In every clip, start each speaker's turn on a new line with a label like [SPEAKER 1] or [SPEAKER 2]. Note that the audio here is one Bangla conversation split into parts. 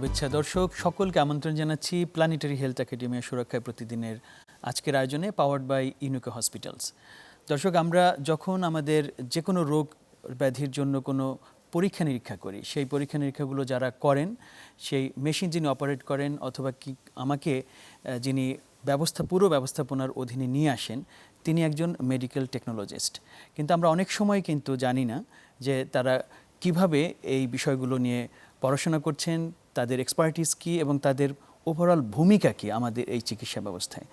[SPEAKER 1] শুভেচ্ছা, দর্শক। সকলকে আমন্ত্রণ জানাচ্ছি প্ল্যানেটারি হেলথ একাডেমি সুরক্ষায় প্রতিদিনের আজকের আয়োজনে পাওয়ার্ড বাই ইউনিকো হসপিটালস দর্শক, আমরা যখন আমাদের যে কোনো রোগ ব্যাধির জন্য কোনো পরীক্ষা নিরীক্ষা করি, সেই পরীক্ষা নিরীক্ষাগুলো যারা করেন, সেই মেশিন যিনি অপারেট করেন অথবা কি আমাকে যিনি ব্যবস্থা, পুরো ব্যবস্থাপনার অধীনে নিয়ে আসেন, তিনি একজন মেডিকেল টেকনোলজিস্ট কিন্তু আমরা অনেক সময় কিন্তু জানি না যে তারা কীভাবে এই বিষয়গুলো নিয়ে পড়াশোনা করছেন, তাদের এক্সপার্টিস কী এবং তাদের ওভারঅল ভূমিকা কী আমাদের এই চিকিৎসা ব্যবস্থায়?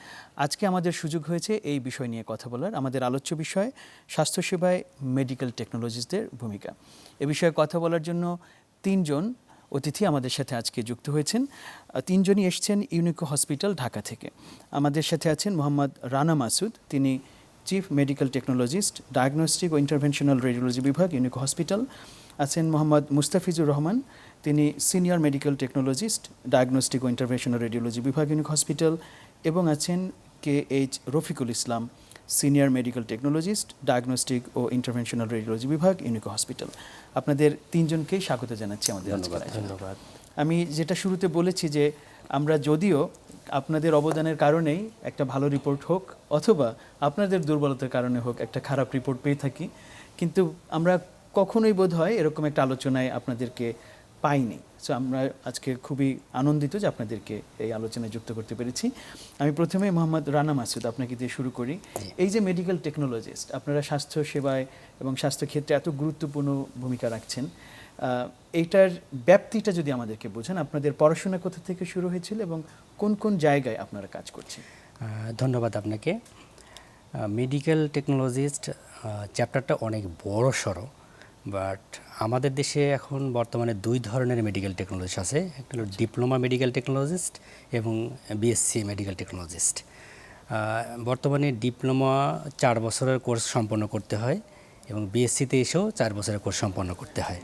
[SPEAKER 1] আজকে আমাদের সুযোগ হয়েছে এই বিষয় নিয়ে কথা বলার, আমাদের আলোচ্য বিষয় স্বাস্থ্যসেবায় মেডিকেল টেকনোলজিস্টদের ভূমিকা। এ বিষয়ে কথা বলার জন্য তিনজন অতিথি আমাদের সাথে আজকে যুক্ত হয়েছেন। তিনজনই এসছেন ইউনিকো হসপিটাল ঢাকা থেকে। আমাদের সাথে আছেন মোহাম্মদ রানা মাসুদ, তিনি চিফ মেডিকেল টেকনোলজিস্ট ডায়াগনস্টিক ও ইন্টারভেনশনাল রেডিওলজি বিভাগ, ইউনিকো হসপিটাল। আছেন মোহাম্মদ মুস্তাফিজুর রহমান তিনি সিনিয়র মেডিকেল টেকনোলজিস্ট ডায়াগনস্টিক ও ইন্টারভেনশনাল রেডিওলজি বিভাগ ইউনিক হসপিটাল এবং আছেন K H Rafiqul Islam senior medical technologist diagnostic ও ইন্টারভেনশনাল রেডিওলজি বিভাগ ইউনিক হসপিটাল। আপনাদের তিনজনকেই স্বাগত জানাচ্ছি আমাদের আজকের
[SPEAKER 2] ধন্যবাদ
[SPEAKER 1] আমি যেটা শুরুতে বলেছি যে আমরা যদিও আপনাদের অবদানের কারণেই একটা ভালো রিপোর্ট হোক অথবা আপনাদের দুর্বলতার কারণে হোক একটা খারাপ রিপোর্ট পেয়ে থাকি কিন্তু আমরা কখনোই বোধ হয় এরকম একটা আলোচনায় আপনাদেরকে পাইনি। সো আমরা আজকে খুবই আনন্দিত যে আপনাদেরকে এই আলোচনায় যুক্ত করতে পেরেছি। আমি প্রথমে মোহাম্মদ রানা মাসুদ আপনাকে দিয়ে শুরু করি। এই যে মেডিকেল টেকনোলজিস্ট আপনারা স্বাস্থ্য সেবায় এবং স্বাস্থ্য ক্ষেত্রে এত গুরুত্বপূর্ণ ভূমিকা রাখছেন এইটার ব্যাপ্তিটা যদি আমাদেরকে বোঝান আপনাদের পড়াশোনা কোথা থেকে শুরু হয়েছিল এবং কোন কোন জায়গায় আপনারা কাজ করছেন?
[SPEAKER 2] ধন্যবাদ আপনাকে। মেডিকেল টেকনোলজিস্ট চ্যাপ্টারটা অনেক বড় সড়ো। বাট আমাদের দেশে এখন বর্তমানে দুই ধরনের মেডিকেল টেকনোলজিস্ট আছে। একটা হলো ডিপ্লোমা মেডিকেল টেকনোলজিস্ট এবং বিএসসি মেডিকেল টেকনোলজিস্ট বর্তমানে ডিপ্লোমা চার বছরের কোর্স সম্পন্ন করতে হয় এবং বিএসসিতে এসেও চার বছরের কোর্স সম্পন্ন করতে হয়।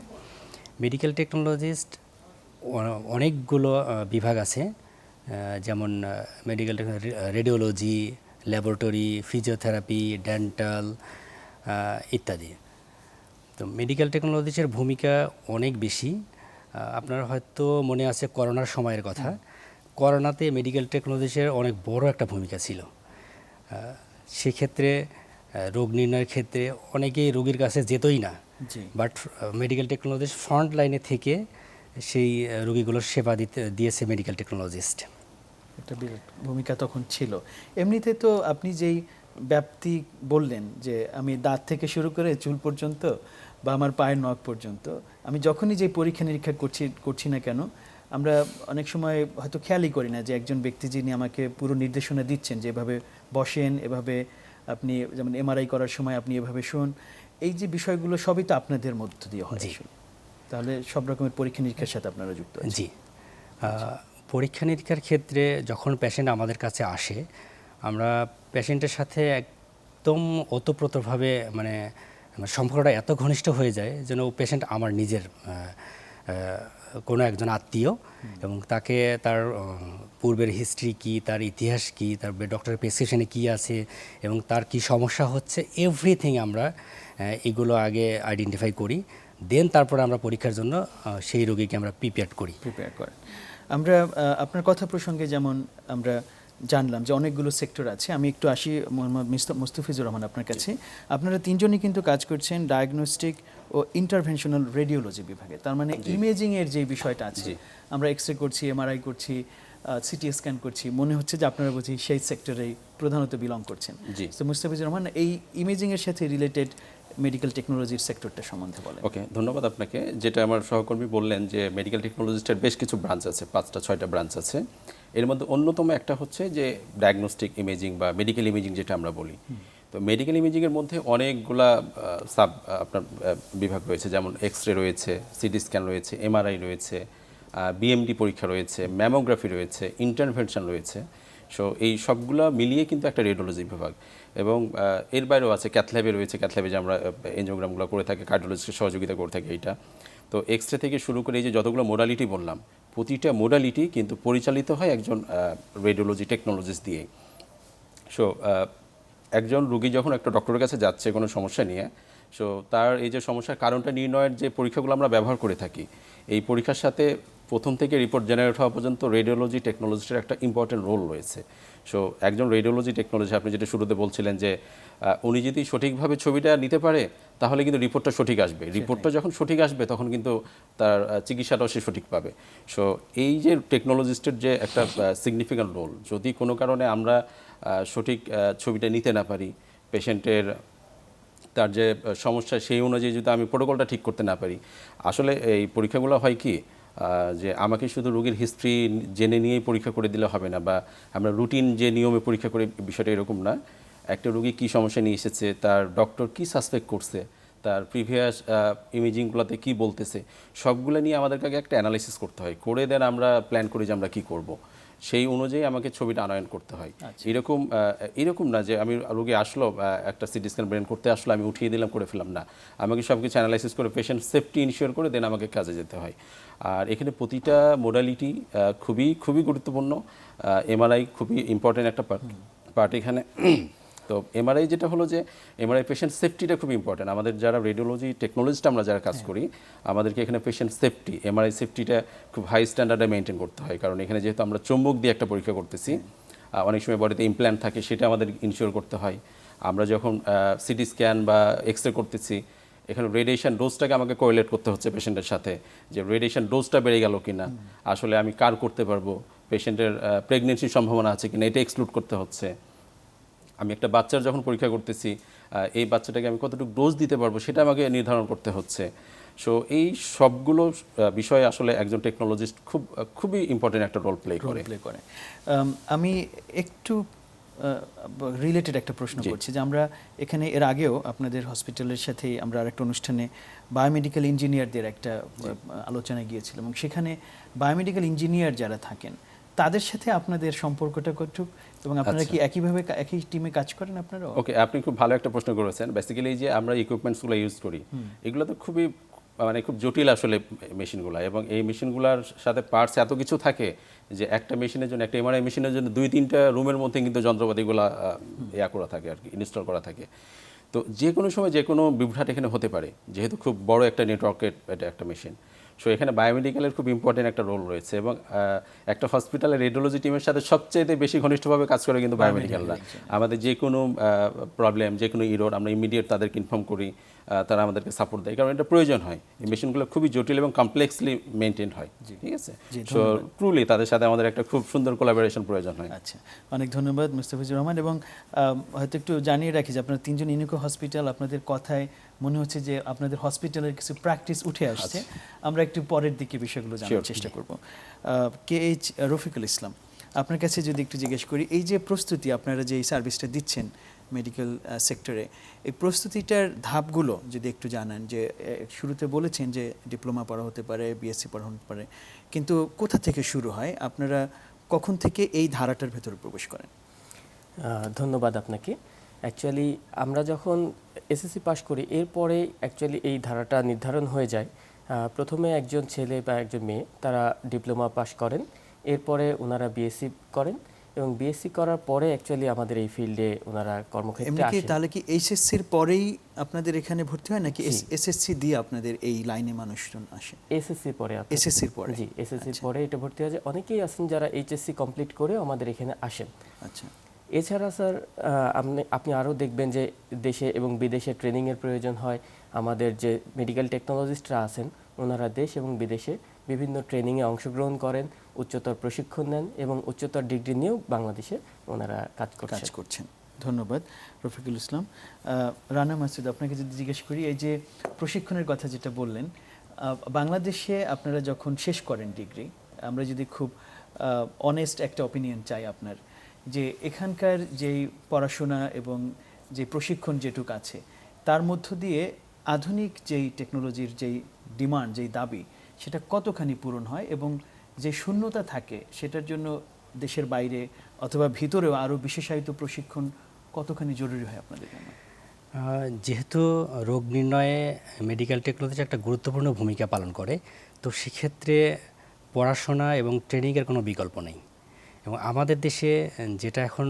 [SPEAKER 2] মেডিকেল টেকনোলজিস্ট অনেকগুলো বিভাগ আছে। যেমন medical radiology laboratory physiotherapy dental ইত্যাদি। তো মেডিকেল টেকনোলজিসের ভূমিকা অনেক বেশি। আপনার হয়তো মনে আছে করোনার সময়ের কথা। করোনাতে মেডিকেল টেকনোলজিসের অনেক বড় একটা ভূমিকা ছিল। সেক্ষেত্রে রোগ নির্ণয়ের ক্ষেত্রে অনেকেই রোগীর কাছে যেতই না। বাট মেডিকেল টেকনোলজিস্ট ফ্রন্ট লাইনে থেকে সেই রোগীগুলোর সেবা দিতে দিয়েছে মেডিকেল টেকনোলজিস্ট
[SPEAKER 1] একটা বিরাট ভূমিকা তখন ছিল। এমনিতে তো আপনি যেই ব্যাপ্তি বললেন যে আমি দাঁত থেকে শুরু করে চুল পর্যন্ত বা আমার পায়ের নখ পর্যন্ত। আমি যখনই যে পরীক্ষা নিরীক্ষা করছি করছি না কেন আমরা অনেক সময় হয়তো খেয়ালই করি না যে একজন ব্যক্তি যিনি আমাকে পুরো নির্দেশনা দিচ্ছেন যে এভাবে বসেন এভাবে আপনি যেমন এমআরআই করার সময় আপনি এভাবে শুন। এই যে বিষয়গুলো সবই তো আপনাদের মধ্য দিয়ে হয় তাহলে সব রকমের পরীক্ষা নিরীক্ষার সাথে আপনারা যুক্ত আছেন।
[SPEAKER 2] জি। পরীক্ষা নিরীক্ষার ক্ষেত্রে যখন পেশেন্ট আমাদের কাছে আসে আমরা পেশেন্টের সাথে একদম ওতপ্রোতভাবে মানে আমার সম্পর্কটা এত ঘনিষ্ঠ হয়ে যায় যেন ও পেশেন্ট আমার নিজের কোনো একজন আত্মীয় এবং তাকে তার পূর্বের হিস্ট্রি কি, তার ইতিহাস কি, তার ডক্টরের প্রেসক্রিপশনে কি আছে এবং তার কি সমস্যা হচ্ছে এভরিথিং আমরা এগুলো আগে আইডেন্টিফাই করি। দেন তারপরে আমরা পরীক্ষার জন্য সেই রোগীকে আমরা প্রিপেয়ার করি।
[SPEAKER 1] প্রিপেয়ার করেন। আমরা আপনার কথা প্রসঙ্গে যেমন আমরা জানলাম যে অনেকগুলো সেক্টর আছে। আমি একটু আসি মোহাম্মদ মিস্তা- মুস্তাফিজুর রহমান আপনার কাছে। আপনারা তিনজনই কিন্তু কাজ করছেন ডায়াগনস্টিক ও ইন্টারভেনশনাল রেডিওলজি বিভাগে। তার মানে ইমেজিং এর যে বিষয়টা আছে আমরা এক্স রে করছি এমআরআই করছি সিটি স্ক্যান করছি মনে হচ্ছে যে আপনারা বুঝি সেই সেক্টরেই প্রধানত বিলং করছেন।
[SPEAKER 3] জি।
[SPEAKER 1] তো মুস্তাফিজুর রহমান এই ইমেজিং এর সাথে রিলেটেড মেডিকেল টেকনোলজির সেক্টরটা সম্বন্ধে বলেন।
[SPEAKER 3] ওকে ধন্যবাদ আপনাকে। যেটা আমার সহকর্মী বললেন যে মেডিকেল টেকনোলজিস্টের বেশ কিছু ব্রাঞ্চ আছে পাঁচটা ছয়টা ব্রাঞ্চ আছে। এর মধ্যে অন্যতম একটা হচ্ছে যে ডায়াগনস্টিক ইমেজিং বা মেডিকেল ইমেজিং যেটা আমরা বলি। তো মেডিকেল ইমেজিংয়ের মধ্যে অনেকগুলা সাব আপনার বিভাগ রয়েছে যেমন এক্স রে রয়েছে সিটি স্ক্যান রয়েছে এমআরআই রয়েছে বিএমডি পরীক্ষা রয়েছে ম্যামোগ্রাফি রয়েছে ইন্টারভেনশন রয়েছে। সো এই সবগুলা মিলিয়ে কিন্তু একটা রেডিওলজি বিভাগ। এবং এর বাইরেও আছে ক্যাথল্যাবে রয়েছে ক্যাথল্যাবে যে আমরা এনজিওগ্রামগুলো করে থাকি কার্ডিওলজিস্টের সহযোগিতা করে থাকি এইটা। তো এক্স রে থেকে শুরু করে এই যে যতগুলো মোডালিটি বললাম প্রতিটা মোডালিটি কিন্তু পরিচালিত হয় একজন রেডিওলজি টেকনোলজিস্ট দিয়ে। সো একজন রুগী যখন একটা ডক্টরের কাছে যাচ্ছে কোনো সমস্যা নিয়ে সো তার এই যে সমস্যার কারণটা নির্ণয়ের যে পরীক্ষাগুলো আমরা ব্যবহার করে থাকি, এই পরীক্ষার সাথে প্রথম থেকে রিপোর্ট জেনারেট হওয়া পর্যন্ত রেডিওলজি টেকনোলজিস্টের একটা ইম্পর্টেন্ট রোল রয়েছে। সো একজন রেডিওলজি টেকনোলজি আপনি যেটা শুরুতে বলছিলেন যে উনি যদি সঠিকভাবে ছবিটা নিতে পারে তাহলে কিন্তু রিপোর্টটা সঠিক আসবে। রিপোর্টটা যখন সঠিক আসবে তখন কিন্তু তার চিকিৎসাটাও সে সঠিক পাবে। সো এই যে টেকনোলজিস্টের যে একটা সিগনিফিক্যান্ট রোল যদি কোনো কারণে আমরা সঠিক ছবিটা নিতে না পারি পেশেন্টের তার যে সমস্যা সেই অনুযায়ী যদি আমি প্রোটোকলটা ঠিক করতে না পারি আসলে এই পরীক্ষাগুলো হয় কি যে আমাকে শুধু রোগীর হিস্ট্রি জেনে নিয়েই পরীক্ষা করে দিলে হবে না, বা আমরা রুটিন যে নিয়মে পরীক্ষা করে, বিষয়টা এরকম না। একটা রোগী কী সমস্যা নিয়ে এসেছে, তার ডক্টর কি সাসপেক্ট করছে, তার প্রিভিয়াস ইমেজিংগুলোতে কি বলতেছে, সবগুলো নিয়ে আমাদেরকে একটা অ্যানালাইসিস করতে হয়। করে দেন আমরা প্ল্যান করি যে আমরা কী করব। সেই অনুযায়ী আমাকে ছবিটা আনয়ন করতে হয়। এরকম এরকম না যে আমি রোগী আসলো একটা সিটি স্ক্যান ব্রেন করতে আসলো আমি উঠিয়ে দিলাম করে ফেলাম না। আমাকে সব কিছু অ্যানালাইসিস করে পেশেন্ট সেফটি ইনশিওর করে দেন আমাকে কাজে যেতে হয়। আর এখানে প্রতিটা মোডালিটি খুবই খুবই গুরুত্বপূর্ণ এমআরআই খুবই ইম্পর্টেন্ট একটা পার্ট পার্ট এখানে তো এমআরআই যেটা হলো যে এমআরআই পেশেন্ট সেফটিটা খুব ইম্পর্টেন্ট আমাদের যারা রেডিওলজি টেকনোলজিস্ট আমরা যারা কাজ করি আমাদেরকে এখানে পেশেন্ট সেফটি এমআরআই সেফটিটা খুব হাই স্ট্যান্ডার্ডে মেনটেন করতে হয়। কারণ এখানে যেহেতু আমরা চুম্বক দিয়ে একটা পরীক্ষা করতেছি অনেক সময় বডিতে ইমপ্ল্যান্ট থাকে সেটা আমাদের ইনশিওর করতে হয়। আমরা যখন সিটি স্ক্যান বা এক্স রে করতেছি এখানে রেডিয়েশন ডোজটাকে আমাকে কোরিলেট করতে হচ্ছে পেশেন্টের সাথে যে রেডিয়েশন ডোজটা বেড়ে গেল কিনা আসলে আমি কার করতে পারব পেশেন্টের প্রেগনেন্সির সম্ভাবনা আছে কিনা এটা এক্সক্লুড করতে হচ্ছে। আমি একটা বাচ্চার যখন পরীক্ষা করতেছি এই বাচ্চাটাকে আমি কতটুকু ডোজ দিতে পারব সেটা আমাকে নির্ধারণ করতে হচ্ছে। সো এই সবগুলো বিষয়ে আসলে একজন টেকনোলজিস্ট খুব খুবই ইম্পর্টেন্ট একটা রোল প্লে করে।
[SPEAKER 1] প্লে করে। আমি একটু রিলেটেড একটা প্রশ্ন। করছি যে আমরা এখানে এর আগেও আপনাদের হসপিটালের সাথে আমরা আরেকটা অনুষ্ঠানে বায়োমেডিক্যাল ইঞ্জিনিয়ারদের একটা আলোচনায় গিয়েছিলাম। এবং সেখানে বায়োমেডিক্যাল ইঞ্জিনিয়ার যারা থাকেন তাদের সাথে আপনাদের সম্পর্কটা কতটুক? এবং আপনারা
[SPEAKER 3] আচ্ছা।
[SPEAKER 1] কি একইভাবে একই টিমে কাজ করেন আপনারা
[SPEAKER 3] ওকে আপনি খুব ভালো একটা প্রশ্ন করেছেন। বেসিক্যালি যে আমরা ইকুইপমেন্টসগুলো ইউজ করি এগুলো তো খুবই মানে খুব জটিল আসলে মেশিনগুলো এবং এই মেশিনগুলোর সাথে পার্টস এত কিছু থাকে যে একটা মেশিনের জন্য একটা এমআরআই মেশিনের জন্য দুই তিনটা রুমের মধ্যে কিন্তু যন্ত্রপাতিগুলো ইয়া করা থাকে আর কি ইনস্টল করা থাকে। তো যে কোনো সময় যে কোনো বিভ্রাট এখানে হতে পারে যেহেতু খুব বড় একটা নেটওয়ার্কের এটা একটা মেশিন সো এখানে বায়োমেডিক্যালের খুব ইম্পর্টেন্ট একটা রোল রয়েছে এবং একটা হসপিটালের রেডিওলজি টিমের সাথে সবচেয়ে বেশি ঘনিষ্ঠভাবে কাজ করে কিন্তু বায়োমেডিক্যালরা আমাদের যে কোনো প্রবলেম যে কোনো ইরোড আমরা ইমিডিয়েট তাদেরকে ইনফর্ম করি। তারা আমাদেরকে সাপোর্ট দেয়। কারণ এটা প্রয়োজন হয়। এই মেশিনগুলো খুবই জটিল এবং কমপ্লেক্সলি মেনটেন হয়। ঠিক আছে? সো ট্রুলি তাদের সাথে আমাদের একটা খুব সুন্দর কোলাবোরেশন প্রয়োজন হয়।
[SPEAKER 1] আচ্ছা অনেক ধন্যবাদ মুস্তাফিজুর রহমান। এবং হয়তো একটু জানিয়ে রাখি যে আপনার তিনজন ইউনিকো হসপিটাল আপনাদের কথায় মনে হচ্ছে যে আপনাদের হসপিটালের কিছু প্র্যাকটিস উঠে আসছে। আমরা একটু পরের দিকে বিষয়গুলো জানার চেষ্টা করব। কে এইচ রফিকুল ইসলাম আপনার কাছে যদি একটু জিজ্ঞেস করি এই যে প্রস্তুতি আপনারা যে এই সার্ভিসটা দিচ্ছেন মেডিকেল সেক্টরে এই প্রস্তুতিটার ধাপগুলো যদি একটু জানান যে শুরুতে বলেছেন যে ডিপ্লোমা পড়া হতে পারে বিএসসি পড়া হতে পারে, কিন্তু কোথা থেকে শুরু হয়? আপনারা কখন থেকে এই ধারাটার ভেতরে প্রবেশ করেন?
[SPEAKER 4] ধন্যবাদ আপনাকে। অ্যাকচুয়ালি আমরা যখন এসএসসি পাশ করি, এরপরে অ্যাকচুয়ালি এই ধারাটা নির্ধারণ হয়ে যায়। প্রথমে একজন ছেলে বা একজন মেয়ে, তারা ডিপ্লোমা পাশ করেন, এরপরে ওনারা বিএসসি করেন। এবং বিএসসি করার পরে অ্যাকচুয়ালি আমাদের এই ফিল্ডে ওনারা কর্মক্ষেত্রে আসেন।
[SPEAKER 1] তাহলে কি এইচএসসির পরেই আপনাদের এখানে ভর্তি হয় নাকি। এসএসসি দিয়ে আপনাদের এই লাইনে মানুষজন আসে
[SPEAKER 4] এসএসসি পরে
[SPEAKER 1] এসএসসির পরে।
[SPEAKER 4] জি এসএসসি
[SPEAKER 1] আচ্ছা।
[SPEAKER 4] পরে এটা ভর্তি হয় অনেকেই আছেন যারা এইচএসসি কমপ্লিট করে আমাদের এখানে আসেন।
[SPEAKER 1] আচ্ছা।
[SPEAKER 4] এছাড়া স্যার আপনি আপনি আরও দেখবেন যে দেশে এবং বিদেশে ট্রেনিংয়ের প্রয়োজন হয়। আমাদের যে মেডিকেল টেকনোলজিস্টরা আছেন ওনারা দেশ এবং বিদেশে বিভিন্ন ট্রেনিংয়ে অংশগ্রহণ করেন উচ্চতর প্রশিক্ষণ নেন এবং উচ্চতর ডিগ্রি নিয়েও বাংলাদেশে ওনারা কাজ
[SPEAKER 1] কাজ
[SPEAKER 4] করছেন।
[SPEAKER 1] ধন্যবাদ রফিকুল ইসলাম। রানা মাসুদ আপনাকে যদি জিজ্ঞেস করি এই যে প্রশিক্ষণের কথা যেটা বললেন বাংলাদেশে আপনারা যখন শেষ করেন ডিগ্রি আমরা যদি খুব অনেস্ট একটা অপিনিয়ন চাই আপনার যে এখানকার যেই পড়াশোনা এবং যে প্রশিক্ষণ যেটুক আছে তার মধ্য দিয়ে আধুনিক যেই টেকনোলজির যেই ডিমান্ড যেই দাবি সেটা কতখানি পূরণ হয় এবং যে শূন্যতা থাকে সেটার জন্য দেশের বাইরে অথবা ভিতরেও আরও বিশেষায়িত প্রশিক্ষণ কতখানি জরুরি হয় আপনাদের জন্য?
[SPEAKER 2] যেহেতু রোগ নির্ণয়ে মেডিকেল টেকনোলজি একটা গুরুত্বপূর্ণ ভূমিকা পালন করে, তো সেক্ষেত্রে পড়াশোনা এবং ট্রেনিংয়ের কোনো বিকল্প নেই। এবং আমাদের দেশে যেটা এখন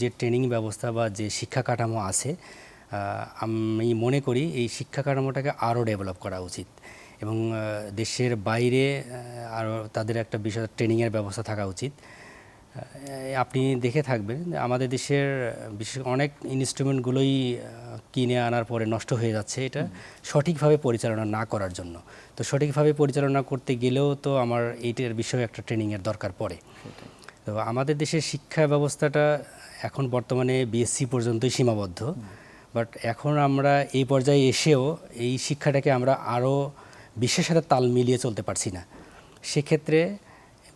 [SPEAKER 2] যে ট্রেনিং ব্যবস্থা বা যে শিক্ষা কাঠামো আছে আমি মনে করি এই শিক্ষা কাঠামোটাকে আরও ডেভেলপ করা উচিত। এবং দেশের বাইরে আরও তাদের একটা বিশেষ ট্রেনিংয়ের ব্যবস্থা থাকা উচিত। আপনি দেখে থাকবেন যে আমাদের দেশের বিশেষ অনেক ইনস্ট্রুমেন্টগুলোই কিনে আনার পরে নষ্ট হয়ে যাচ্ছে। এটা সঠিকভাবে পরিচালনা না করার জন্য। তো সঠিকভাবে পরিচালনা করতে গেলেও তো আমার এইটার বিষয়ে একটা ট্রেনিংয়ের দরকার পড়ে। তো আমাদের দেশের শিক্ষা ব্যবস্থাটা এখন বর্তমানে বিএসসি পর্যন্তই সীমাবদ্ধ। বাট এখন আমরা এই পর্যায়ে এসেও এই শিক্ষাটাকে আমরা আরও বিশ্বের সাথে তাল মিলিয়ে চলতে পারছি না। সেক্ষেত্রে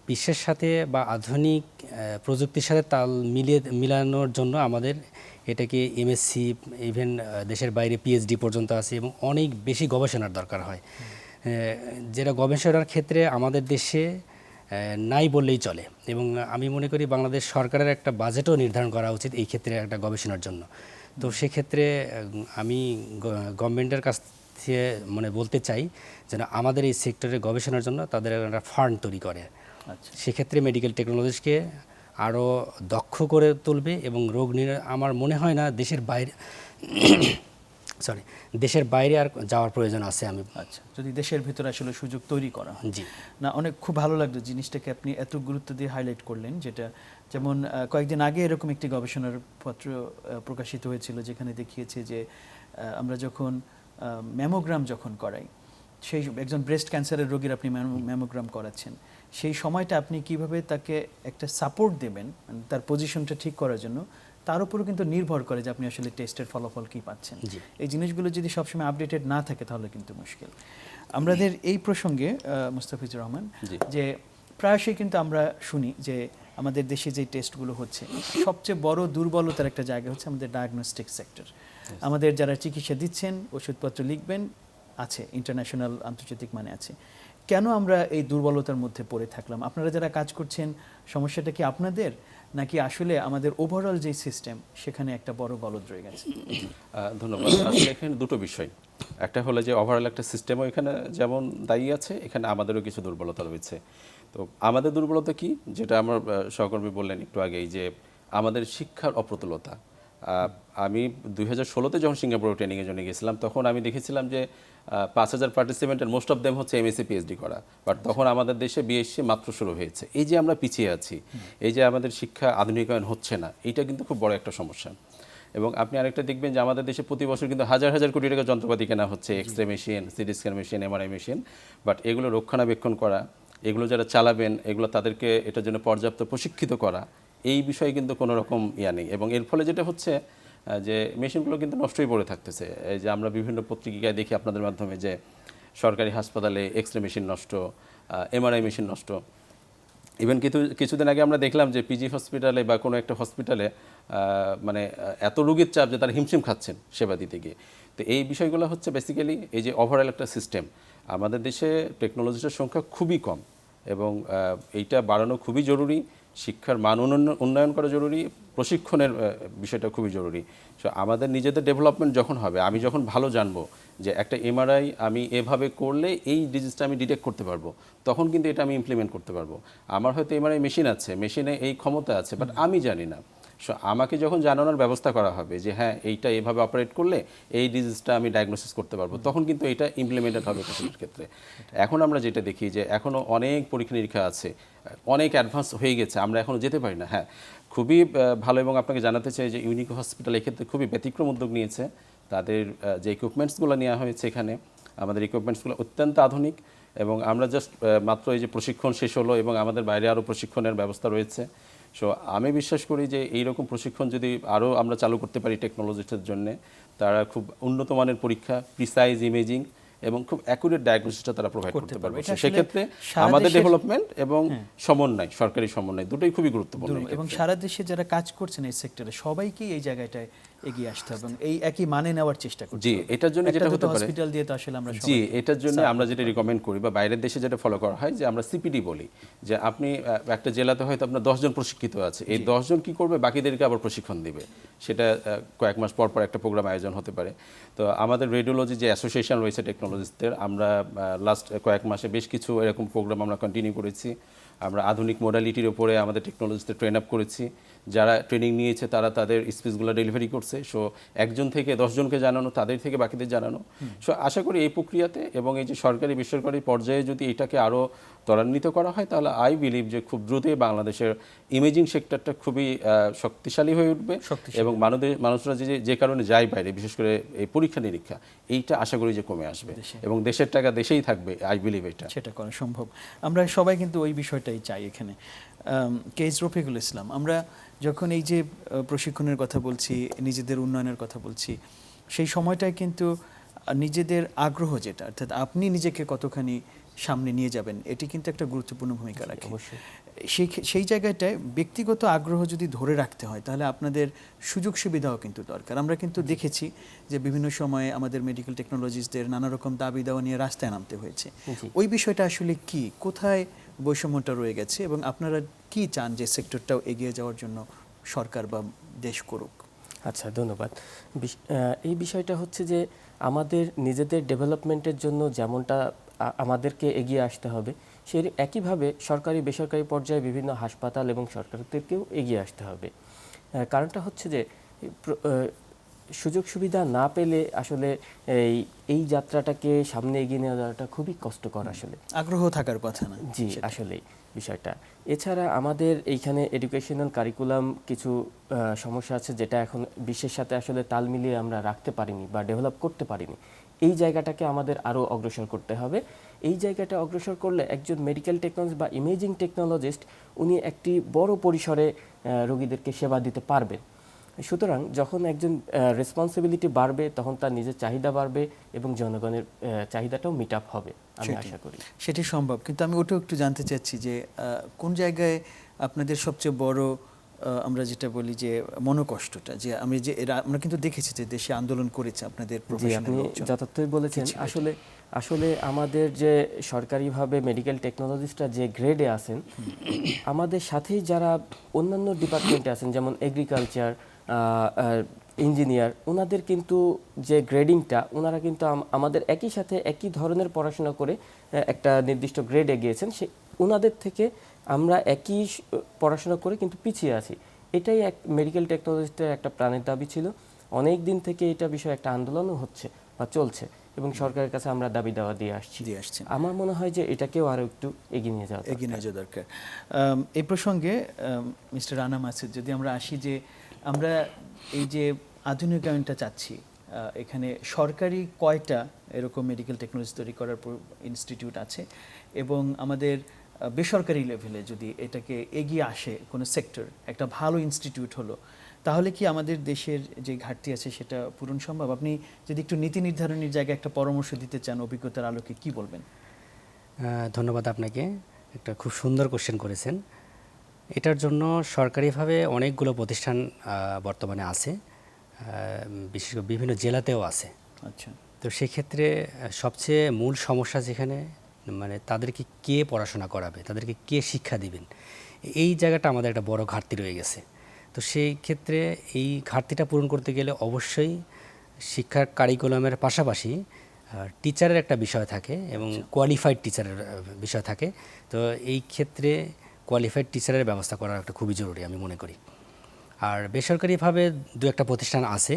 [SPEAKER 2] বিশ্বের সাথে বা আধুনিক প্রযুক্তির সাথে তাল মিলিয়ে, মিলানোর জন্য আমাদের এটাকে এমএসসি ইভেন দেশের বাইরে পিএইচডি পর্যন্ত আছে এবং অনেক বেশি গবেষণার দরকার হয়। যেটা গবেষণার ক্ষেত্রে আমাদের দেশে নাই বললেই চলে এবং আমি মনে করি বাংলাদেশ সরকারের একটা বাজেটও নির্ধারণ করা উচিত এই ক্ষেত্রে একটা গবেষণার জন্য। তো সেক্ষেত্রে আমি গভর্নমেন্টের কাছ থেকে মানে বলতে চাই যেন আমাদের এই সেক্টরে গবেষণার জন্য তাদের একটা ফান্ড তৈরি করে।
[SPEAKER 1] আচ্ছা।
[SPEAKER 2] সেক্ষেত্রে মেডিকেল টেকনোলজিকে আরও দক্ষ করে তুলবে এবং রোগ নির আমার মনে হয় না দেশের বাইরে সরি দেশের বাইরে আর যাওয়ার প্রয়োজন আছে আমি।
[SPEAKER 1] আচ্ছা যদি দেশের ভিতরে আসলে সুযোগ তৈরি করা হয়।
[SPEAKER 2] জি।
[SPEAKER 1] না অনেক খুব ভালো লাগল জিনিসটাকে আপনি এত গুরুত্ব দিয়ে হাইলাইট করলেন যেটা যেমন কয়েকদিন আগে এরকম একটি গবেষণার পত্র প্রকাশিত হয়েছিল যেখানে দেখিয়েছে যে আমরা যখন ম্যামোগ্রাম যখন করাই সেই একজন ব্রেস্ট ক্যান্সারের রোগীর আপনি ম্যামোগ্রাম করাচ্ছেন সেই সময়টা আপনি কীভাবে তাকে একটা সাপোর্ট দেবেন মানে তার পজিশনটা ঠিক করার জন্য তার উপরও কিন্তু নির্ভর করে যে আপনি আসলে টেস্টের ফলাফল কি পাচ্ছেন। এই জিনিসগুলো যদি সবসময় আপডেটেড না থাকে তাহলে কিন্তু মুশকিল। আমাদের এই প্রসঙ্গে মুস্তাফিজুর রহমান যে প্রায়শই কিন্তু আমরা শুনি যে আমাদের দেশে যে টেস্টগুলো হচ্ছে সবচেয়ে বড় দুর্বলতার একটা জায়গা হচ্ছে আমাদের ডায়াগনস্টিক সেক্টর আমাদের যারা চিকিৎসা দিচ্ছেন ওষুধপত্র লিখবেন আছে ইন্টারন্যাশনাল আন্তর্জাতিক মানে আছে। কেন আমরা এই দুর্বলতার মধ্যে পড়ে থাকলাম? আপনারা যারা কাজ করছেন সমস্যাটা কি আপনাদের? নাকি আসলে আমাদের ওভারঅল যে সিস্টেম সেখানে একটা বড় গলদ রয়ে গেছে?
[SPEAKER 3] ধন্যবাদ। আসলে এখানে দুটো বিষয়। একটা হলো যে ওভারঅল একটা সিস্টেমও এখানে যেমন দায়ী আছে এখানে আমাদেরও কিছু দুর্বলতা রয়েছে। তো আমাদের দুর্বলতা কি? যেটা আমার সহকর্মী বললেন একটু আগেই যে আমাদের শিক্ষার অপ্রতুলতা। আমি দুই হাজার ষোলোতে যখন সিঙ্গাপুরে ট্রেনিংয়ের জন্য গেছিলাম, তখন আমি দেখেছিলাম যে পাঁচ হাজার পার্টিসিপেন্টের মোস্ট অফ দেম হচ্ছে এমএসসি পিএইচডি করা। বাট তখন আমাদের দেশে বিএসসি মাত্র শুরু হয়েছে। এই যে আমরা পিছিয়ে আছি, এই যে আমাদের শিক্ষা আধুনিকায়ন হচ্ছে না এটা কিন্তু খুব বড় একটা সমস্যা। এবং আপনি আরেকটা দেখবেন যে আমাদের দেশে প্রতি বছর কিন্তু হাজার হাজার কোটি টাকা যন্ত্রপাতি কেনা হচ্ছে X ray machine CT scan machine MRI machine but এগুলো রক্ষণাবেক্ষণ করা এগুলো যারা চালাবেন, এগুলো তাদেরকে এটার জন্য পর্যাপ্ত প্রশিক্ষিত করা, এই বিষয়ে কিন্তু কোনো রকম ইয়া নেই। এবং এর ফলে যেটা হচ্ছে যে মেশিনগুলো কিন্তু নষ্টই পড়ে থাকতেছে। এই যে আমরা বিভিন্ন পত্রিকায় দেখি আপনাদের মাধ্যমে যে সরকারি হাসপাতালে এক্স রে মেশিন নষ্ট এমআরআই মেশিন নষ্ট। ইভেন কিছু, কিছুদিন আগে আমরা দেখলাম যে পিজি হসপিটালে বা কোনো একটা হসপিটালে মানে এত রোগীর চাপ যে তারা হিমশিম খাচ্ছেন সেবা দিতে গিয়ে। তো এই বিষয়গুলো হচ্ছে বেসিক্যালি এই যে ওভারঅল একটা সিস্টেম আমাদের দেশে টেকনোলজিটার সংখ্যা খুবই কম এবং এইটা বাড়ানো খুবই জরুরি, শিক্ষার মান উন্নয়ন- করা জরুরি, প্রশিক্ষণের বিষয়টা খুবই জরুরি। সো আমাদের নিজেদের ডেভেলপমেন্ট যখন হবে, আমি যখন ভালো জানব যে একটা এমআরআই আমি এভাবে করলে এই ডিজিজটা আমি ডিটেক্ট করতে পারব, তখন কিন্তু এটা আমি ইমপ্লিমেন্ট করতে পারব। আমার হয়তো এমআরআই মেশিন আছে মেশিনে এই ক্ষমতা আছে বাট আমি জানি না। সো আমাকে যখন জানানোর ব্যবস্থা করা হবে যে হ্যাঁ এইটা এভাবে অপারেট করলে এই ডিজিজটা আমি ডায়াগনোসিস করতে পারব, তখন কিন্তু এটা ইমপ্লিমেন্টেড হবে পেশেন্টের ক্ষেত্রে। এখন আমরা যেটা দেখি যে এখনও অনেক পরীক্ষা নিরীক্ষা আছে, অনেক অ্যাডভান্স হয়ে গেছে, আমরা এখনও যেতে পারি না। হ্যাঁ খুবই ভালো এবং আপনাকে জানাতে চাই যে ইউনিক হসপিটাল এক্ষেত্রে খুবই ব্যতিক্রম উদ্যোগ নিয়েছে। তাদের যে ইকুইপমেন্টসগুলো নেওয়া হয়েছে এখানে, আমাদের ইকুইপমেন্টসগুলো অত্যন্ত আধুনিক এবং আমরা জাস্ট মাত্র এই যে প্রশিক্ষণ শেষ হলো এবং আমাদের বাইরে আরও প্রশিক্ষণের ব্যবস্থা রয়েছে। সো আমি বিশ্বাস করি যে এই রকম প্রশিক্ষণ যদি আরও আমরা চালু করতে পারি টেকনোলজিস্টের জন্য তারা খুব উন্নত মানের পরীক্ষা প্রিসাইজ ইমেজিং এবং খুব অ্যাকুরেট ডায়াগনোসিসটা তারা প্রোভাইড
[SPEAKER 1] করতে পারবে।
[SPEAKER 3] সেক্ষেত্রে আমাদের ডেভেলপমেন্ট এবং সমন্বয় সরকারি সমন্বয় দুটোই খুবই গুরুত্বপূর্ণ
[SPEAKER 1] এবং সারা দেশে যারা কাজ করছেন এই সেক্টরে সবাইকেই এই জায়গাটায় এগিয়ে আসতে হবে এই একই মানে নেওয়ার চেষ্টা করতে
[SPEAKER 3] জি এটার জন্য যেটা হতে পারে
[SPEAKER 1] হসপিটাল দিয়ে তো আসলে আমরা
[SPEAKER 3] জি এটার জন্য আমরা যেটা রিকমেন্ড করি বা বাইরের দেশে যেটা ফলো করা হয় যে আমরা সিপিডি বলি যে আপনি একটা জেলাতে হয়তো আপনার দশজন প্রশিক্ষিত আছে। এই দশজন কি করবে? বাকিদেরকে আবার প্রশিক্ষণ দিবে। সেটা কয়েক মাস পর পর একটা প্রোগ্রাম আয়োজন হতে পারে। তো আমাদের রেডিওলজি যে অ্যাসোসিয়েশন রয়েছে টেকনোলজিস্টদের আমরা লাস্ট কয়েক মাসে বেশ কিছু এরকম প্রোগ্রাম আমরা কন্টিনিউ করেছি। আমরা আধুনিক মোডালিটির উপরে আমাদের টেকনোলজিতে ট্রেন আপ করেছি। যারা ট্রেনিং নিয়েছে তারা তাদের স্পিচগুলো ডেলিভারি করছে। সো একজন থেকে দশজনকে জানানো তাদের থেকে বাকিদের জানানো। সো আশা করি এই প্রক্রিয়াতে এবং এই যে সরকারি বেসরকারি পর্যায়ে যদি এটাকে আরও ত্বরান্বিত করা হয় তাহলে আই বিলিভ যে খুব দ্রুতই বাংলাদেশের ইমেজিং সেক্টরটা খুবই শক্তিশালী হয়ে উঠবে এবং মানুষদের মানুষরা যে যে কারণে যায় বাইরে বিশেষ করে এই পরীক্ষা নিরীক্ষা এইটা আশা করি যে কমে আসবে। এবং দেশের টাকা দেশেই থাকবে আই বিলিভ এটা।
[SPEAKER 1] সেটা করা সম্ভব। আমরা সবাই কিন্তু ওই বিষয়টাই চাই এখানে। কেস রফিকুল ইসলাম। আমরা যখন এই যে প্রশিক্ষণের কথা বলছি নিজেদের উন্নয়নের কথা বলছি সেই সময়টায় কিন্তু নিজেদের আগ্রহ যেটা অর্থাৎ আপনি নিজেকে কতখানি সামনে নিয়ে যাবেন এটি কিন্তু একটা গুরুত্বপূর্ণ ভূমিকা রাখে। সেই সেই জায়গাটায় ব্যক্তিগত আগ্রহ যদি ধরে রাখতে হয় তাহলে আপনাদের সুযোগ সুবিধাও কিন্তু দরকার। আমরা কিন্তু দেখেছি যে বিভিন্ন সময়ে আমাদের মেডিকেল টেকনোলজিস্টদের নানা রকম দাবি দেওয়া নিয়ে রাস্তায় নামতে হয়েছে। ওই বিষয়টা আসলে কি? কোথায় বৈষম্যটা রয়ে গেছে এবং আপনারা কি চান যে সেক্টরটাও এগিয়ে যাওয়ার জন্য সরকার বা দেশ করুক?
[SPEAKER 4] আচ্ছা ধন্যবাদ। এই বিষয়টা হচ্ছে যে আমাদের নিজেদের ডেভেলপমেন্টের জন্য যেমনটা আমাদেরকে এগিয়ে আসতে হবে, সেই একইভাবে সরকারি, বেসরকারি পর্যায়ে বিভিন্ন হাসপাতাল এবং সরকারদেরকেও এগিয়ে আসতে হবে। কারণটা হচ্ছে যে সুযোগ সুবিধা না পেলে আসলে এই এই যাত্রাটাকে সামনে এগিয়ে নিয়ে যাওয়াটা খুবই কষ্টকর আসলে।
[SPEAKER 1] আগ্রহ থাকার কথা না।
[SPEAKER 4] জি আসলেই বিষয়টা। এছাড়া আমাদের এইখানে এডুকেশনাল কারিকুলাম কিছু সমস্যা আছে যেটা এখন বিশ্বের সাথে আসলে তাল মিলিয়ে আমরা রাখতে পারিনি বা ডেভেলপ করতে পারিনি। এই জায়গাটাকে আমাদের আরও অগ্রসর করতে হবে। এই জায়গাটা অগ্রসর করলে একজন মেডিকেল টেকনোলজি বা ইমেজিং টেকনোলজিস্ট উনি একটি বড় পরিসরে রোগীদেরকে সেবা দিতে পারবেন। সুতরাং যখন একজন রেসপন্সিবিলিটি বাড়বে তখন তার নিজের চাহিদা বাড়বে এবং জনগণের চাহিদাটাও মিট আপ হবে আমি আশা করি।
[SPEAKER 1] সেটি সম্ভব। কিন্তু আমি ওটাও একটু জানতে চাচ্ছি যে কোন জায়গায় আপনাদের সবচেয়ে বড় আমরা যেটা বলি যে মনোকষ্টটা? যে আমি যে এরা আমরা কিন্তু দেখেছি যে দেশে আন্দোলন করেছে আপনাদের
[SPEAKER 4] আপনি যথার্থই বলেছেন। আসলে আসলে আমাদের যে সরকারিভাবে মেডিকেল টেকনোলজিস্টরা যে গ্রেডে আছেন আমাদের সাথেই যারা অন্যান্য ডিপার্টমেন্টে আছেন যেমন এগ্রিকালচার ইঞ্জিনিয়ার ওনাদের কিন্তু যে গ্রেডিংটা ওনারা কিন্তু আমাদের একই সাথে একই ধরনের পড়াশোনা করে একটা নির্দিষ্ট গ্রেডে গিয়েছেন সে ওনাদের থেকে আমরা একই পড়াশোনা করে কিন্তু পিছিয়ে আছি। এটাই এক মেডিকেল টেকনোলজিস্টের একটা প্রাণের দাবি ছিল। অনেক দিন থেকে এটা বিষয়ে একটা আন্দোলনও হচ্ছে বা চলছে এবং সরকারের কাছে আমরা দাবি দেওয়া দিয়ে আসছি।
[SPEAKER 1] দিয়ে আসছেন।
[SPEAKER 4] আমার মনে হয় যে এটাকেও আরও একটু এগিয়ে নিয়ে যাওয়া
[SPEAKER 1] এগিয়ে নিয়ে যাওয়া দরকার। এই প্রসঙ্গে মিস্টার রানা মাসুদ যদি আমরা আসি যে আমরা এই যে আধুনিকায়নটা চাচ্ছি এখানে সরকারি কয়টা এরকম মেডিকেল টেকনোলজি তৈরি করার ইনস্টিটিউট আছে এবং আমাদের বেসরকারি লেভেলে যদি এটাকে এগিয়ে আসে কোনো সেক্টর একটা ভালো ইনস্টিটিউট হলো, তাহলে কি আমাদের দেশের যে ঘাটতি আছে সেটা পূরণ সম্ভব? আপনি যদি একটু নীতি নির্ধারণের জায়গায় একটা পরামর্শ দিতে চান অভিজ্ঞতার আলোকে, কি বলবেন?
[SPEAKER 2] ধন্যবাদ আপনাকে। একটা খুব সুন্দর কোশ্চেন করেছেন। এটার জন্য সরকারিভাবে অনেকগুলো প্রতিষ্ঠান বর্তমানে আছে বিশেষ করে বিভিন্ন জেলাতেও আছে।
[SPEAKER 1] আচ্ছা।
[SPEAKER 2] তো সেক্ষেত্রে সবচেয়ে মূল সমস্যা যেখানে মানে তাদেরকে কে পড়াশোনা করাবে তাদেরকে কে শিক্ষা দিবেন এই জায়গাটা আমাদের একটা বড় ঘাটতি রয়ে গেছে। তো সেই ক্ষেত্রে এই ঘাটতিটা পূরণ করতে গেলে অবশ্যই শিক্ষার কারিকুলামের পাশাপাশি টিচারের একটা বিষয় থাকে এবং কোয়ালিফাইড টিচারের বিষয় থাকে। তো এই ক্ষেত্রে কোয়ালিফাইড টিচারের ব্যবস্থা করা একটা খুবই জরুরি আমি মনে করি। আর বেসরকারিভাবে দু একটা প্রতিষ্ঠান আছে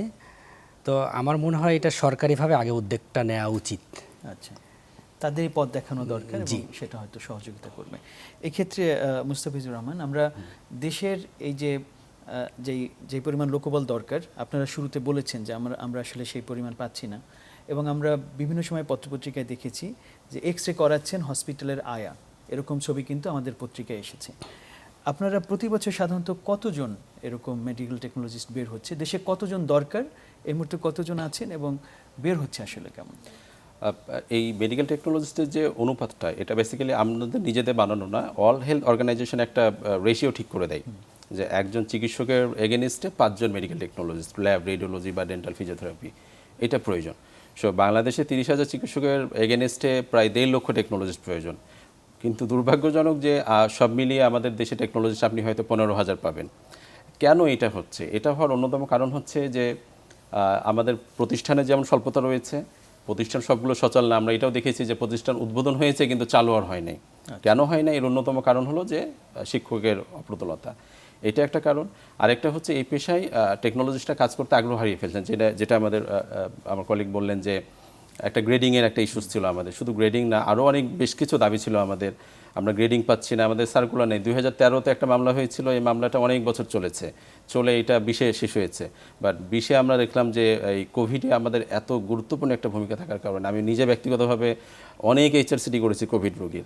[SPEAKER 2] তো আমার মনে হয় এটা সরকারিভাবে আগে উদ্যোগটা নেওয়া উচিত।
[SPEAKER 1] আচ্ছা তাদের পথ দেখানো দরকার
[SPEAKER 2] জি।
[SPEAKER 1] সেটা হয়তো সহযোগিতা করবে। এক্ষেত্রে মুস্তাফিজুর রহমান আমরা দেশের এই যে যেই যে পরিমাণ লোকবল দরকার আপনারা শুরুতে বলেছেন যে আমরা আমরা আসলে সেই পরিমাণ পাচ্ছি না। এবং আমরা বিভিন্ন সময় পত্রপত্রিকায় দেখেছি যে এক্স রে করাচ্ছেন হসপিটালের আয়া। এরকম ছবি কিন্তু আমাদের পত্রিকায় এসেছে। আপনারা প্রতি বছর সাধারণত কতজন এরকম মেডিকেল টেকনোলজিস্ট বের হচ্ছে? দেশে কতজন দরকার? এই মুহূর্তে কতজন আছেন এবং বের হচ্ছে আসলে কেমন?
[SPEAKER 3] এই মেডিকেল টেকনোলজিস্টের যে অনুপাতটা এটা বেসিক্যালি আমাদের নিজেদের বানানো না। অল হেলথ অর্গানাইজেশন একটা রেশিও ঠিক করে দেয়। যে একজন চিকিৎসকের এগেনিস্টে পাঁচজন মেডিকেল টেকনোলজিস্ট ল্যাব রেডিওলজি বা ডেন্টাল ফিজিওথেরাপি এটা প্রয়োজন। সো বাংলাদেশে তিরিশ হাজার চিকিৎসকের এগেনিস্টে প্রায় দেড় লক্ষ টেকনোলজিস্ট প্রয়োজন। কিন্তু দুর্ভাগ্যজনক যে সব মিলিয়ে আমাদের দেশে টেকনোলজিস্ট আপনি হয়তো পনেরো হাজার পাবেন। কেন এটা হচ্ছে? এটা হওয়ার অন্যতম কারণ হচ্ছে যে আমাদের প্রতিষ্ঠানে যেমন স্বল্পতা রয়েছে প্রতিষ্ঠান সবগুলো সচল না আমরা এটাও দেখেছি যে প্রতিষ্ঠান উদ্বোধন হয়েছে কিন্তু চালু আর হয় নাই। কেন হয় না এর অন্যতম কারণ হলো যে শিক্ষকের অপ্রতুলতা। এটা একটা কারণ। আরেকটা হচ্ছে এই পেশায় টেকনোলজিস্টরা কাজ করতে আগ্রহ হারিয়ে ফেলছেন। যেটা যেটা আমাদের আমার কলিগ বললেন যে একটা গ্রেডিংয়ের একটা ইস্যুস ছিল আমাদের। শুধু গ্রেডিং না আরও অনেক বেশ কিছু দাবি ছিল আমাদের। আমরা গ্রেডিং পাচ্ছি না, আমাদের সার্কুলার নেই। দুই হাজার তেরোতে একটা মামলা হয়েছিল, এই মামলাটা অনেক বছর চলেছে। চলে এটা বিশে শেষ হয়েছে। বাট বিশে আমরা দেখলাম যে, এই কোভিডে আমাদের এত গুরুত্বপূর্ণ একটা ভূমিকা থাকার কারণে, আমি নিজে ব্যক্তিগতভাবে অনেক এইচআরসিটি করেছি কোভিড রোগীর।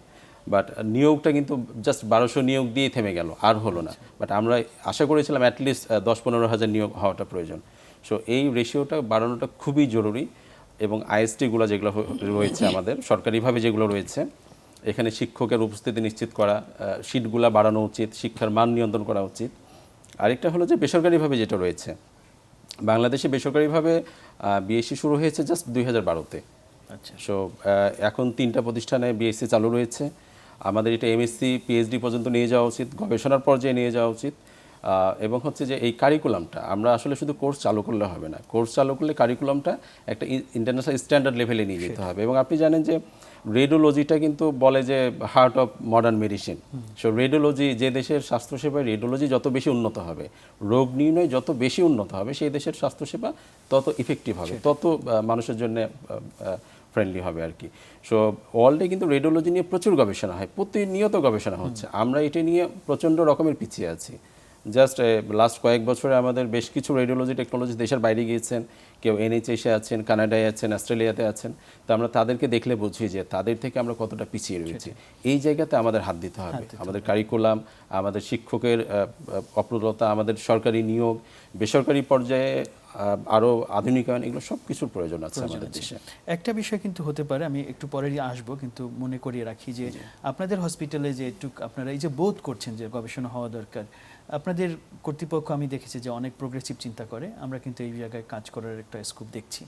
[SPEAKER 3] বাট নিয়োগটা কিন্তু জাস্ট বারোশো নিয়োগ দিয়ে থেমে গেল, আর হলো না। বাট আমরা আশা করেছিলাম অ্যাটলিস্ট দশ পনেরো হাজার নিয়োগ হওয়াটা প্রয়োজন। সো এই রেশিওটা বাড়ানোটা খুবই জরুরি। এবং আইএসটিগুলো যেগুলো রয়েছে আমাদের সরকারিভাবে যেগুলো রয়েছে এখানে শিক্ষকের উপস্থিতি নিশ্চিত করা সিটগুলা বাড়ানো উচিত শিক্ষার মান নিয়ন্ত্রণ করা উচিত। আরেকটা হলো যে বেসরকারিভাবে যেটা রয়েছে বাংলাদেশে বেসরকারিভাবে বিএসসি শুরু হয়েছে জাস্ট দুই হাজার বারোতে।
[SPEAKER 1] আচ্ছা।
[SPEAKER 3] সো এখন তিনটা প্রতিষ্ঠানে বিএসসি চালু রয়েছে। আমাদের এটা এমএসসি পিএইচডি পর্যন্ত নিয়ে যাওয়া উচিত গবেষণার পর্যায়ে নিয়ে যাওয়া উচিত। এবং হচ্ছে যে এই কারিকুলামটা আমরা আসলে শুধু কোর্স চালু করলে হবে না। কোর্স চালু করলে কারিকুলামটা একটা ইন্টারন্যাশনাল স্ট্যান্ডার্ড লেভেলে নিয়ে যেতে হবে। এবং আপনি জানেন যে রেডিওলজিটা কিন্তু বলে যে heart of modern medicine so radiology যে দেশের স্বাস্থ্যসেবায় রেডিওলজি যত বেশি উন্নত হবে রোগ নির্ণয় যত বেশি উন্নত হবে সেই দেশের স্বাস্থ্যসেবা তত ইফেক্টিভ হবে তত মানুষের জন্য ফ্রেন্ডলি হবে আর কি। সো ওয়ার্ল্ডে কিন্তু রেডিওলজি নিয়ে প্রচুর গবেষণা হয় প্রতিনিয়ত গবেষণা হচ্ছে। আমরা এটা নিয়ে প্রচণ্ড রকমের পিছিয়ে আছি। জাস্ট লাস্ট কয়েক বছরে আমাদের বেশ কিছু রেডিওলজি টেকনোলজি দেশের বাইরে গিয়েছেন। কেউ এনএইচএসে আছেন কানাডায় আছেন অস্ট্রেলিয়াতে আছেন। তো আমরা তাদেরকে দেখলে বুঝি যে তাদের থেকে আমরা কতটা পিছিয়ে রয়েছি। এই জায়গাতে আমাদের হাত দিতে হবে। আমাদের কারিকুলাম আমাদের শিক্ষকের আহ, আমাদের সরকারি নিয়োগ বেসরকারি পর্যায়ে আহ, আরও আধুনিকায়ন এগুলো সব কিছুর প্রয়োজন আছে আমাদের দেশে।
[SPEAKER 1] একটা বিষয় কিন্তু হতে পারে আমি একটু পরেরই আসব কিন্তু মনে করিয়ে রাখি যে আপনাদের হসপিটালে যে একটু আপনারা এই যে বোধ করছেন যে গবেষণা হওয়া দরকার আপনাদের কর্তৃপক্ষ আমি দেখেছি যে অনেক প্রোগ্রেসিভ চিন্তা করে আমরা কিন্তু এই জায়গায় কাজ করার একটা স্কোপ দেখছি।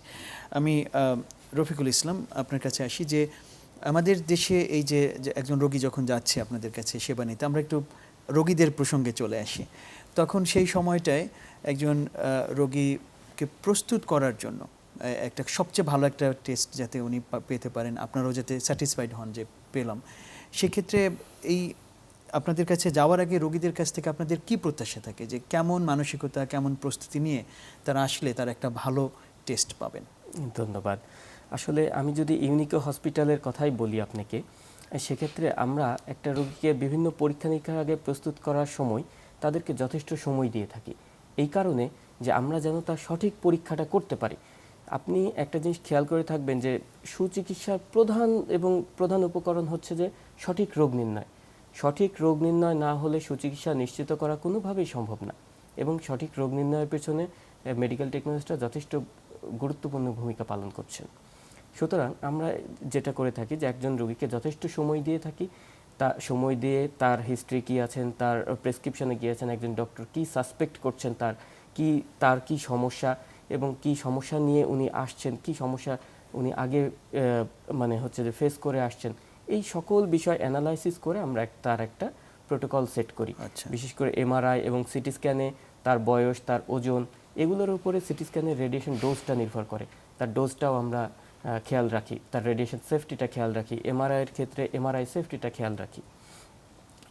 [SPEAKER 1] আমি রফিকুল ইসলাম আপনার কাছে আসি যে আমাদের দেশে এই যে একজন রোগী যখন যাচ্ছে আপনাদের কাছে সেবা নিতে আমরা একটু রোগীদের প্রসঙ্গে চলে আসি। তখন সেই সময়টায় একজন রোগীকে প্রস্তুত করার জন্য একটা সবচেয়ে ভালো একটা টেস্ট যাতে উনি পেতে পারেন, আপনারাও যাতে স্যাটিসফাইড হন যে পেলাম। সেক্ষেত্রে এই আপনাদের কাছে যাওয়ার আগে রোগীদের কাছ থেকে আপনাদের কি প্রত্যাশা থাকে? যে কেমন মানসিকতা, কেমন প্রস্তুতি নিয়ে তারা আসলে তার একটা ভালো টেস্ট পাবেন?
[SPEAKER 4] ধন্যবাদ। আসলে আমি যদি ইউনিকো হসপিটালের কথাই বলি আপনাকে সেক্ষেত্রে আমরা একটা রোগীকে বিভিন্ন পরীক্ষা নিরীক্ষার আগে প্রস্তুত করার সময় তাদেরকে যথেষ্ট সময় দিয়ে থাকি। এই কারণে যে আমরা যেন তার সঠিক পরীক্ষাটা করতে পারি। আপনি একটা জিনিস খেয়াল করে থাকবেন যে, সুচিকিৎসার প্রধান এবং প্রধান উপকরণ হচ্ছে যে, সঠিক রোগ নির্ণয়। সঠিক রোগ নির্ণয় না হলে সুচিকিৎসা নিশ্চিত করা কোনোভাবেই সম্ভব না। এবং সঠিক রোগ নির্ণয়ের পেছনে মেডিকেল টেকনোলজিস্টরা যথেষ্ট গুরুত্বপূর্ণ ভূমিকা পালন করছেন। সুতরাং আমরা যেটা করে থাকি যে, একজন রোগীকে যথেষ্ট সময় দিয়ে থাকি। তা সময় দিয়ে তার হিস্ট্রি কি আছেন তার প্রেসক্রিপশনে কি আছেন একজন ডক্টর কি সাসপেক্ট করছেন তার কি তার কি সমস্যা এবং কি সমস্যা নিয়ে উনি আসছেন কি সমস্যা উনি আগে মানে হচ্ছে যে ফেস করে আসছেন এই সকল বিষয় অ্যানালাইসিস করে আমরা তার একটা প্রোটোকল সেট করি
[SPEAKER 1] আচ্ছা।
[SPEAKER 4] বিশেষ করে এমআরআই এবং সিটি স্ক্যানে তার বয়স তার ওজন এগুলোর উপরে সিটি স্ক্যানের রেডিয়েশন ডোজটা নির্ভর করে তার ডোজটাও আমরা খেয়াল রাখি। তার রেডিয়েশন সেফটিটা খেয়াল রাখি এমআরআই এর ক্ষেত্রে এমআরআই সেফটিটা খেয়াল রাখি।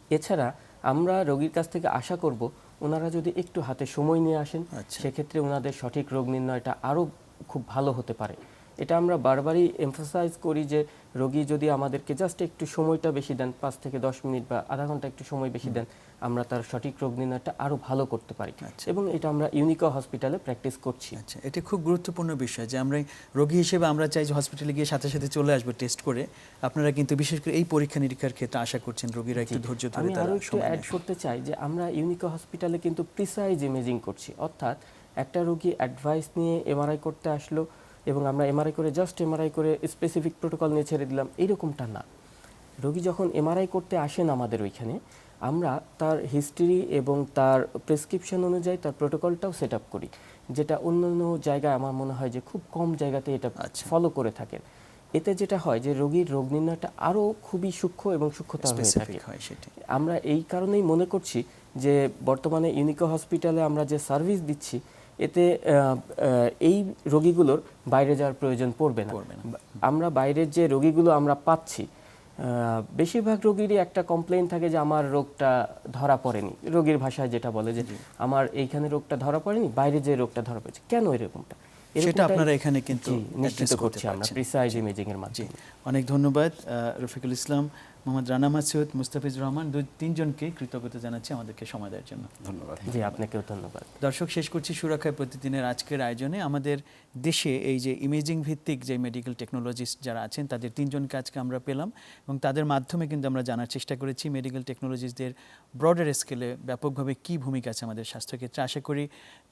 [SPEAKER 4] এছাড়া আমরা রোগীর কাছ থেকে আশা করব ওনারা যদি একটু হাতে সময় নিয়ে আসেন
[SPEAKER 1] আচ্ছা।
[SPEAKER 4] সেক্ষেত্রে ওনাদের সঠিক রোগ নির্ণয়টা আরও খুব ভালো হতে পারে। এটা আমরা বারবারই এমফাসাইজ করি যে রোগী যদি আমাদেরকে জাস্ট একটু সময়টা বেশি দেন পাঁচ থেকে দশ মিনিট বা আধা ঘণ্টা একটু সময় বেশি দেন আমরা তার সঠিক রোগ নির্ণয়টা আরও ভালো করতে পারি।
[SPEAKER 1] আচ্ছা।
[SPEAKER 4] এবং এটা আমরা ইউনিকা হসপিটালে প্র্যাকটিস করছি।
[SPEAKER 1] আচ্ছা এটা খুব গুরুত্বপূর্ণ বিষয় যে আমরা রোগী হিসেবে আমরা চাই যে হসপিটালে গিয়ে সাথে সাথে চলে আসব টেস্ট করে। আপনারা কিন্তু বিশেষ করে এই পরীক্ষা নিরীক্ষার ক্ষেত্রে আশা করছেন রোগীরা একটু ধৈর্য ধরে
[SPEAKER 4] আমি আরও একটু অ্যাড করতে চাই যে আমরা ইউনিকো হসপিটালে কিন্তু প্রিসাইজ ইমেজিং করছি। অর্থাৎ একটা রোগী অ্যাডভাইস নিয়ে এমআরআই করতে আসলো এবং আমরা এমআরআই করে জাস্ট এমআরআই করে স্পেসিফিক প্রোটোকল নিয়ে ছেড়ে দিলাম এইরকমটা না। রোগী যখন এমআরআই করতে আসেন আমাদের ওইখানে আমরা তার হিস্ট্রি এবং তার প্রেসক্রিপশন অনুযায়ী তার প্রোটোকলটাও সেট আপ করি যেটা অন্যান্য জায়গায় আমার মনে হয় যে খুব কম জায়গাতে এটা
[SPEAKER 1] আচ্ছা।
[SPEAKER 4] ফলো করে থাকেন। এতে যেটা হয় যে রোগীর রোগ নির্ণয়টা আরও খুবই সূক্ষ্ম এবং সূক্ষ্মতা হয়ে থাকে।
[SPEAKER 1] সেটি।
[SPEAKER 4] আমরা এই কারণেই মনে করছি যে বর্তমানে ইউনিকো হসপিটালে আমরা যে সার্ভিস দিচ্ছি এতে এই রোগীগুলোর বাইরে যাওয়ার প্রয়োজন পড়বে না। আমরা বাইরের যে রোগীগুলো আমরা পাচ্ছি বেশিরভাগ রোগীরই একটা কমপ্লেন থাকে যে আমার রোগটা ধরা পড়েনি। রোগীর ভাষায় যেটা বলে যে আমার এইখানে রোগটা ধরা পড়েনি বাইরে যে রোগটা ধরা পড়েছে। কেন এরকমটা?
[SPEAKER 1] সেটা আপনারা এখানে কিন্তু
[SPEAKER 4] নিশ্চিত করছি আমরা প্রিসাইজ ইমেজিং এর মাধ্যমে।
[SPEAKER 1] অনেক ধন্যবাদ রফিকুল ইসলাম মোহাম্মদ রানা মাসুদ মুস্তাফিজ রহমান দুই তিনজনকে কৃতজ্ঞতা জানাচ্ছি আমাদেরকে সময় দেওয়ার জন্য।
[SPEAKER 3] ধন্যবাদ।
[SPEAKER 4] জি আপনাকেও ধন্যবাদ।
[SPEAKER 1] দর্শক শেষ করছি সুরক্ষায় প্রতিদিনের আজকের আয়োজনে। আমাদের দেশে এই যে ইমেজিং ভিত্তিক যে মেডিকেল টেকনোলজিস্ট যারা আছেন তাদের তিনজনকে আজকে আমরা পেলাম এবং তাদের মাধ্যমে কিন্তু আমরা জানার চেষ্টা করেছি মেডিকেল টেকনোলজিস্টদের ব্রডার স্কেলে ব্যাপকভাবে কী ভূমিকা আছে আমাদের স্বাস্থ্যক্ষেত্রে। আশা করি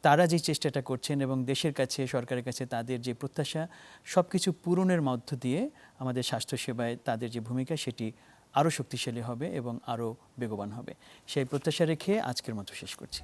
[SPEAKER 1] তারা যে চেষ্টাটা করছেন এবং দেশের কাছে সরকারের কাছে তাদের যে প্রত্যাশা সব কিছু পূরণের মধ্য দিয়ে আমাদের স্বাস্থ্যসেবায় তাদের যে ভূমিকা সেটি আরও শক্তিশালী হবে এবং আরও বেগবান হবে। সেই প্রত্যাশা রেখে আজকের মতো শেষ করছি।